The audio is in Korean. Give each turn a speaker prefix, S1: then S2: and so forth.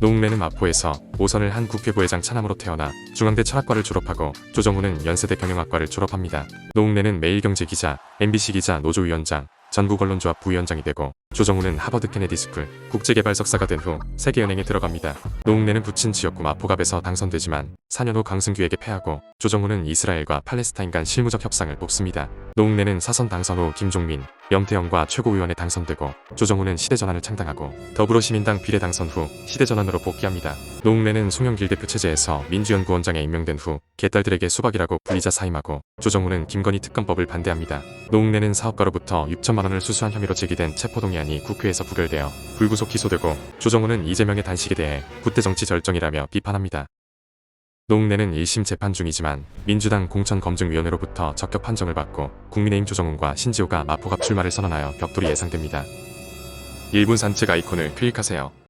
S1: 노웅래는 마포에서 오선을 한 국회부회장 차남으로 태어나 중앙대 철학과를 졸업하고 조정우는 연세대 경영학과를 졸업합니다. 노웅래는 매일경제 기자, MBC 기자 노조위원장, 전국언론조합 부위원장이 되고 조정우는 하버드 케네디 스쿨 국제개발 석사가 된 후 세계은행에 들어갑니다. 노웅래는 부친 지역구 마포갑에서 당선되지만 4년 후 강승규에게 패하고 조정우는 이스라엘과 팔레스타인 간 실무적 협상을 뽑습니다. 노웅래는 사선 당선 후 김종민, 염태영과 최고위원에 당선되고 조정우는 시대전환을 창당하고 더불어시민당 비례 당선 후 시대전환으로 복귀합니다. 노웅래는 송영길 대표 체제에서 민주연구원장에 임명된 후 개딸들에게 수박이라고 불리자 사임하고 조정우는 김건희 특검법을 반대합니다. 노웅래는 사업가로부터 6천만 원을 수수한 혐의로 제기된 체포동의 안이 국회에서 부결되어 불구속 기소되고 조정우는 이재명의 단식에 대해 구태 정치 절정이라며 비판합니다. 노웅래는 1심 재판 중이지만 민주당 공천검증위원회로부터 적격 판정을 받고 국민의힘 조정훈과 신지호가 마포갑 출마를 선언하여 격돌이 예상됩니다. 1분 산책 아이콘을 클릭하세요.